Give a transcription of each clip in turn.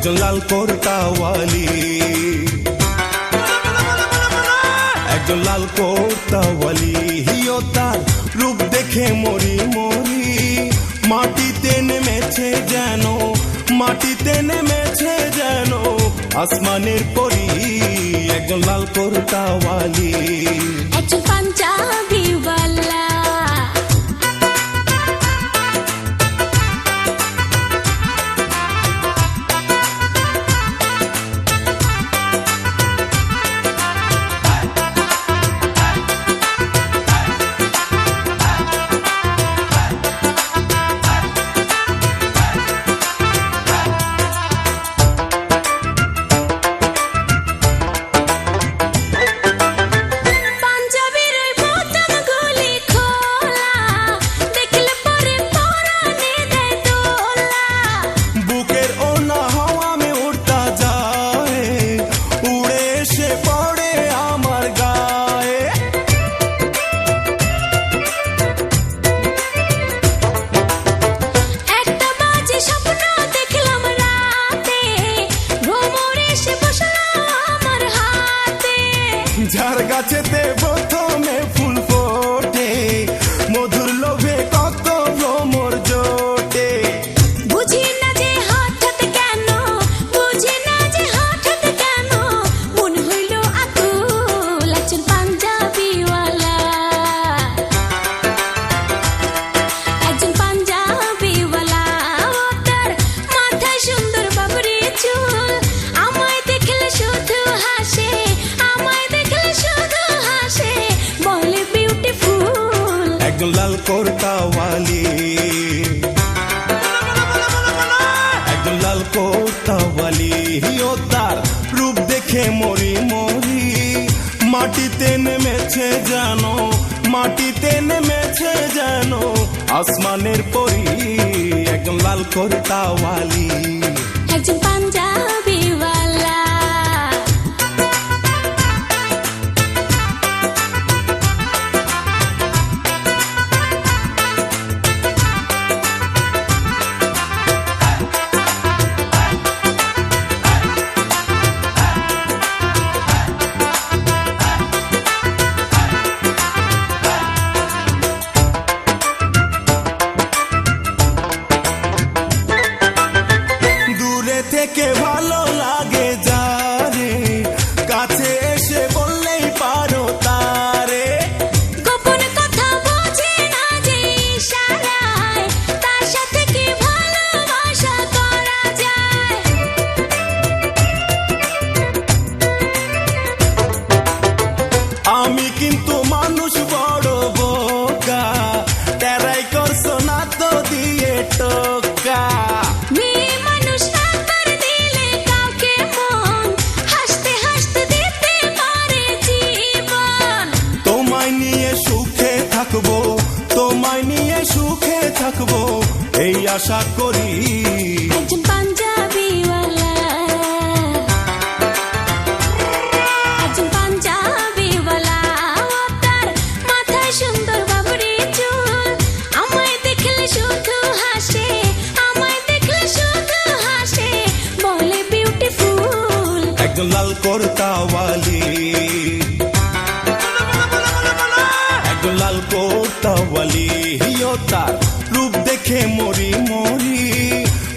একজন লাল কোরতাওয়ালি। একজন লাল কোরতাওয়ালি, হিও তার রূপ দেখে মরি মরি। মাটিতে নেমেছে যেন, মাটিতে নেমেছে যেন আসমানের পরি একজন লাল কোরতাওয়ালি। একজন পাঞ্জাবি একজন লাল কোরতাওয়ালি। একজন লাল কোরতাওয়ালি ও তার রূপ দেখে মরি মরি। মাটিতে নেমেছে জানো মাটিতে নেমেছে জানো আসমানের পরি একজন লাল কোরতাওয়ালি। আশা করি। একজন পাঞ্জাবিওয়ালা একজন পাঞ্জাবিওয়ালা ও তার মাথায় সুন্দর বাবরি চুল। আমায় দেখলে শুধু হাসে আমায় দেখলে শুধু হাসে বলে বিউটিফুল একজন লাল কোরতাওয়ালি। একজন লাল কোরতাওয়ালি তার। দেখে মরি মরি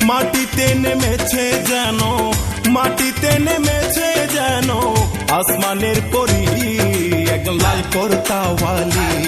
মাটিতে নেমেছে যেন মাটিতে নেমেছে যেন আসমানের পরি একজন লাল কোরতাওয়ালি।